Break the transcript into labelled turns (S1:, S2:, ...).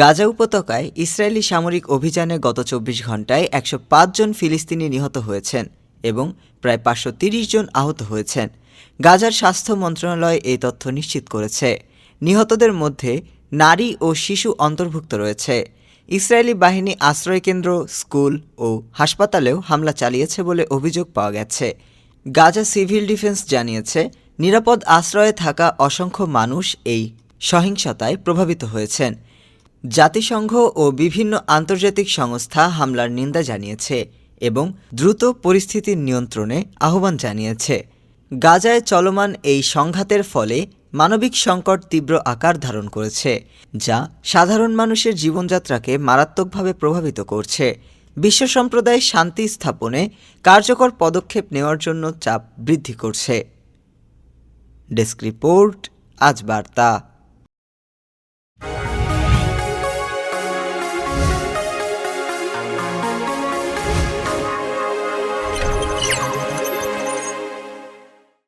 S1: গাজা উপত্যকায় ইসরায়েলি সামরিক অভিযানে গত চব্বিশ ঘন্টায় একশো পাঁচ জন ফিলিস্তিনি নিহত হয়েছেন এবং প্রায় পাঁচশো জন আহত হয়েছেন। গাজার স্বাস্থ্য মন্ত্রণালয় এই তথ্য নিশ্চিত করেছে। নিহতদের মধ্যে নারী ও শিশু অন্তর্ভুক্ত রয়েছে। ইসরায়েলি বাহিনী আশ্রয়কেন্দ্র, স্কুল ও হাসপাতালেও হামলা চালিয়েছে বলে অভিযোগ পাওয়া গেছে। গাজা সিভিল ডিফেন্স জানিয়েছে, নিরাপদ আশ্রয়ে থাকা অসংখ্য মানুষ এই সহিংসতায় প্রভাবিত হয়েছেন। জাতিসংঘ ও বিভিন্ন আন্তর্জাতিক সংস্থা হামলার নিন্দা জানিয়েছে এবং দ্রুত পরিস্থিতির নিয়ন্ত্রণে আহ্বান জানিয়েছে। গাজায় চলমান এই সংঘাতের ফলে মানবিক সংকট তীব্র আকার ধারণ করেছে, যা সাধারণ মানুষের জীবনযাত্রাকে মারাত্মকভাবে প্রভাবিত করছে। বিশ্ব সম্প্রদায় শান্তি স্থাপনে কার্যকর পদক্ষেপ নেওয়ার জন্য চাপ বৃদ্ধি করছে। ডেস্ক রিপোর্ট, আজ বার্তা।